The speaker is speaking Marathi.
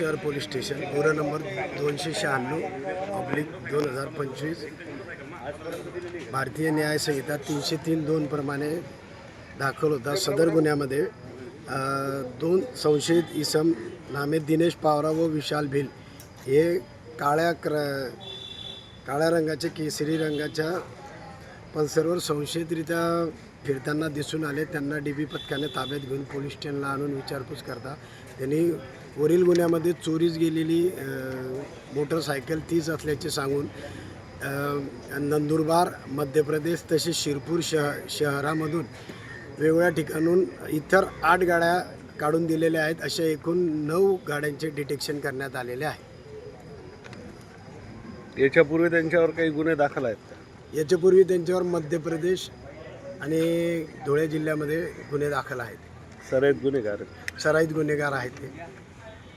शहर पोलीस स्टेशन गोर नंबर दोनशे शहाण्णव ऑब्लिक दोन हजार पंचवीस. भारतीय न्याय संहिता तीनशे तीन दोन प्रमाणे दाखल होता. सदर गुन्ह्यामध्ये दोन संशयित इसम नामे दिनेश पावरा व विशाल भिल हे काळ्या क्र काळ्या रंगाच्या केसरी रंगाच्या पण सर्व संशयितरित्या फिरताना दिसून आले. त्यांना डी बी पथकाने ताब्यात घेऊन पोलीस स्टेशनला आणून विचारपूस करता. त्यांनी वरील गुन्ह्यामध्ये चोरीस गेलेली मोटरसायकल तीच असल्याचे सांगून नंदुरबार मध्य प्रदेश तसेच शिरपूर शह शहरामधून वेगवेगळ्या ठिकाणून इतर आठ गाड्या काढून दिलेल्या आहेत. अशा एकूण नऊ गाड्यांचे डिटेक्शन करण्यात आलेले आहे. याच्यापूर्वी त्यांच्यावर काही गुन्हे दाखल आहेत का? याच्यापूर्वी त्यांच्यावर मध्य प्रदेश आणि धुळे जिल्ह्यामध्ये गुन्हे दाखल आहेत सराईत गुन्हेगार. सराईत गुन्हेगार आहेत ते